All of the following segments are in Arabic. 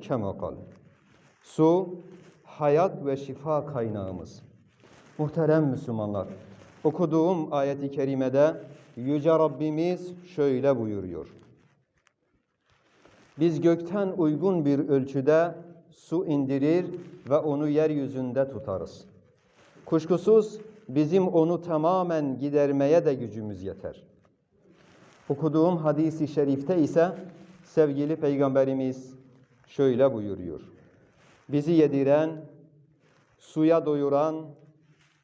Kema kal. Su, hayat ve şifa kaynağımız. Muhterem Müslümanlar, okuduğum ayeti kerimede Yüce Rabbimiz şöyle buyuruyor. Biz gökten uygun bir ölçüde su indirir ve onu yeryüzünde tutarız. Kuşkusuz bizim onu tamamen gidermeye de gücümüz yeter. Okuduğum hadisi şerifte ise sevgili Peygamberimiz şöyle buyuruyor. Bizi yediren, suya doyuran,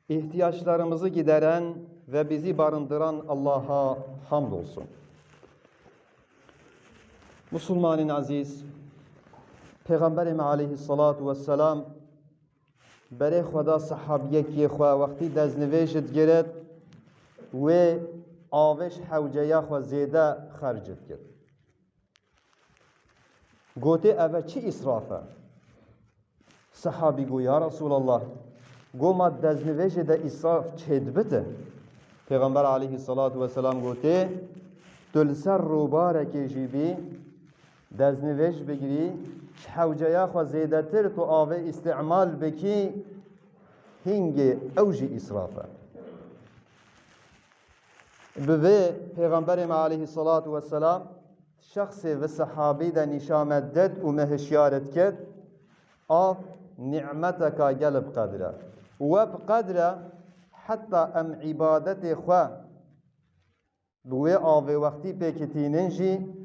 ihtiyaçlarımızı gideren ve bizi barındıran Allah'a hamdolsun. Müslümanın aziz, Peygamberimiz aleyhissalatu vesselam برای خدا صحابیه کی خوا وقتی دزنویشت گرد و آوش حوجه یا خوا زیده خرجت کرد گوته اوه چی اصرافه صحابی گو یا رسول الله گو ما دزنویش ده اصراف چید بته؟ پیغمبر علیه الصلاة والسلام گوته دل سر روبارک جیبی دزنویش بگیری حوجه خو زیده تر تو آوه استعمال بکی هنگ اوجی اصرافه به پیغمبر علیه الصلاة والسلام شخص و صحابی ده نشامت دد و مهشیارت کرد آف نعمتك قلب قدره وبقدره حتى ام عبادت خوا بوی آوه وقتی پیکتینن جی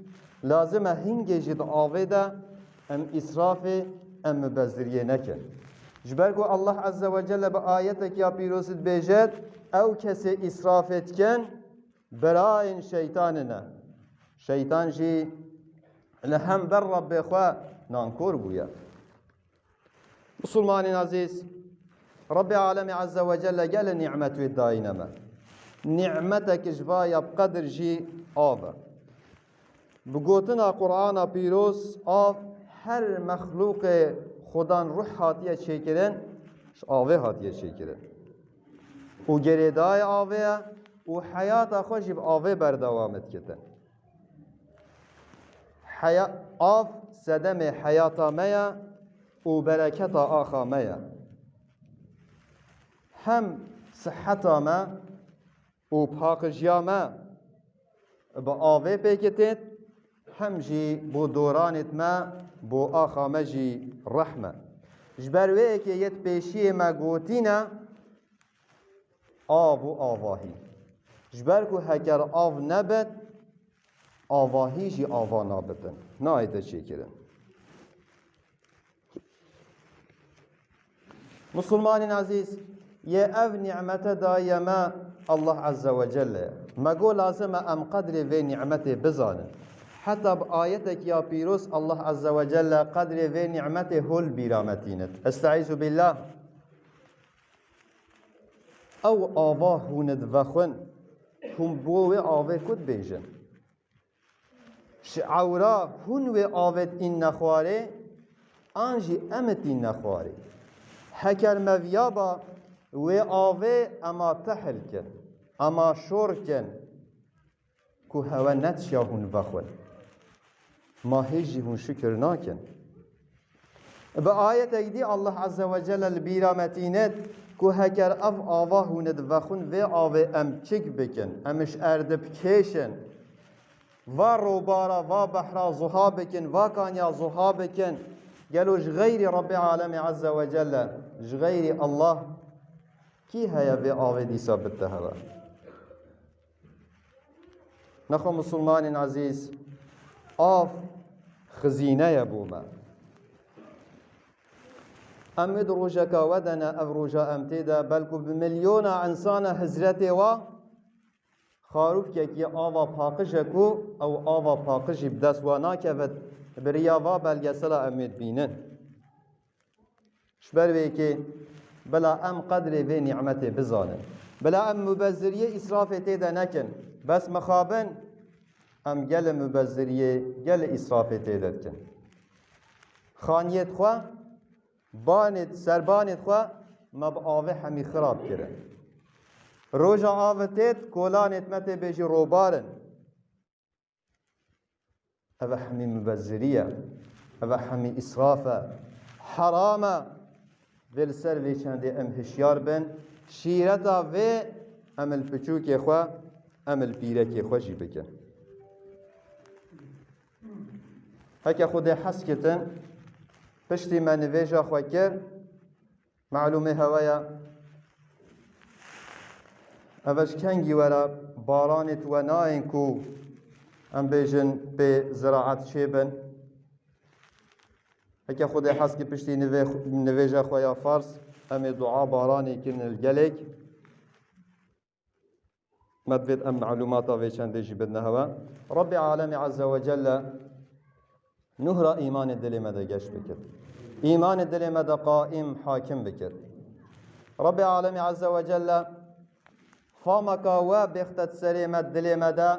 لازم هنگی جد آوه ده ام اسراف ام مبذریه نکن جبرگو الله عز وجل به آیتك یا پیروست بیجد او کسی اسرافت کن براین شیطاننا شیطان جی لهم بر رب خواه نانکور بویا مسلمان عزیز رب عالم عز وجل قال نعمت الداينما نعمتك جبايا بقدر جي آبا بقوتنا قرآن بيروس آب هر مخلوق خودان روح هاتیه چیکرن آوه هاتیه چیکرن و گریدای آوه و حیات خوش به آوه بردوامت آف سدم حیاتا میا و برکتا آخا میا. هم صحتا ما و پاک ما با آوه پیکتیت هم جی با دورانت ما با آخا ما جی رحمه. جبروه ای که یت پیشی ما گوتینا آو و آوهی جبر که هکر آو نبت آواهی جی آوا نابدن نایده چی کرن مسلمان عزیز یه او نعمت دایما الله عز وجل مگو لازم ام قدر و نعمت بزانن حتى بآيتك يا بيروس الله عز وجل قدر و نعمته هل بيرامتينت استعيذ بالله. او آواه هوند وخون هم بو آوه کد بیجن. شعورا و آوت این نخواره آنجی امت این نخواره. هکر مویابا و آوه اما تحل کن اما شور کن که هوا نتشیا هون بخون ما هیچی هون شکر ناکن. به آیت ایدی الله عز وجل البیرامتینت که هکر اف آواه هوند وخون و آوه ام چک بکن امش اردب کشن. و روبارا و بحرا زها بکن و کانیا زها بکن قالوا غير رب العالم عز وجل غير الله كي هيا آوه دي ثابت هذا نخو مسلمان عزيز آف خزينة يبوما أمد روجك ودنا أو روجا أمتدا بلكو بمليون إنسان هزرتي و خاروف که آوا پاقشکو أو آوا پاقشی بدست وأنا کفت بریاوا بلگسلا امید بینن. که بلا ام قدر وی نعمت بزانن. بلا ام مبذریه اسراف تیده نکن. بس مخابن ام گل مبذریه گل اسراف تیده کن. خانیت خواه بانت سربانت خواه ما با آوه همی خراب کرن. روژا آوتت کولانت مته بیجی روبارن اوه همی مبذریه و همی اسرافه حرامه ول سر وی چنده ام هشیار بن. شیرتا و امل پچوک خوا امل پیرک خوا جی بکن هکا خود حس کتن پشتی من نویجا خوا کر معلومه هوایا اوش کنگی ورا بارانت و ناین کو ام بیجن به زراعت شیبن هكا خود حس کی پشتی نویجا خویا فارس ام دعا بارانی کن الگلک مدفت ام معلومات في چند جي بدنا هوا رب العالمين عز وجل نهر ايمان الدل مدى گش بكر ايمان الدل مدى قائم حاكم بكر رب العالمين عز وجل فامك و بختت سريمة دل مدى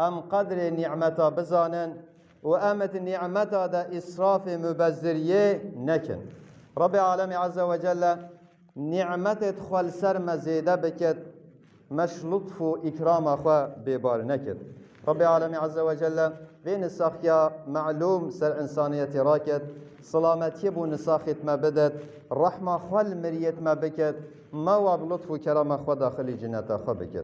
أم قدر نعمتا بزانن و امت نعمتا دا إسراف مبذریه نکن رب العالمين عز وجل نعمت خال سر مزيدة بكت مش لطف و ببار نكر رب العالمين عز وجل في نساخيا معلوم سر انسانية راكت سلامتي بو نساخت ما بدت رحمة خال مريت ما و لطف و کرم خدا داخل جنت خواه بکرد.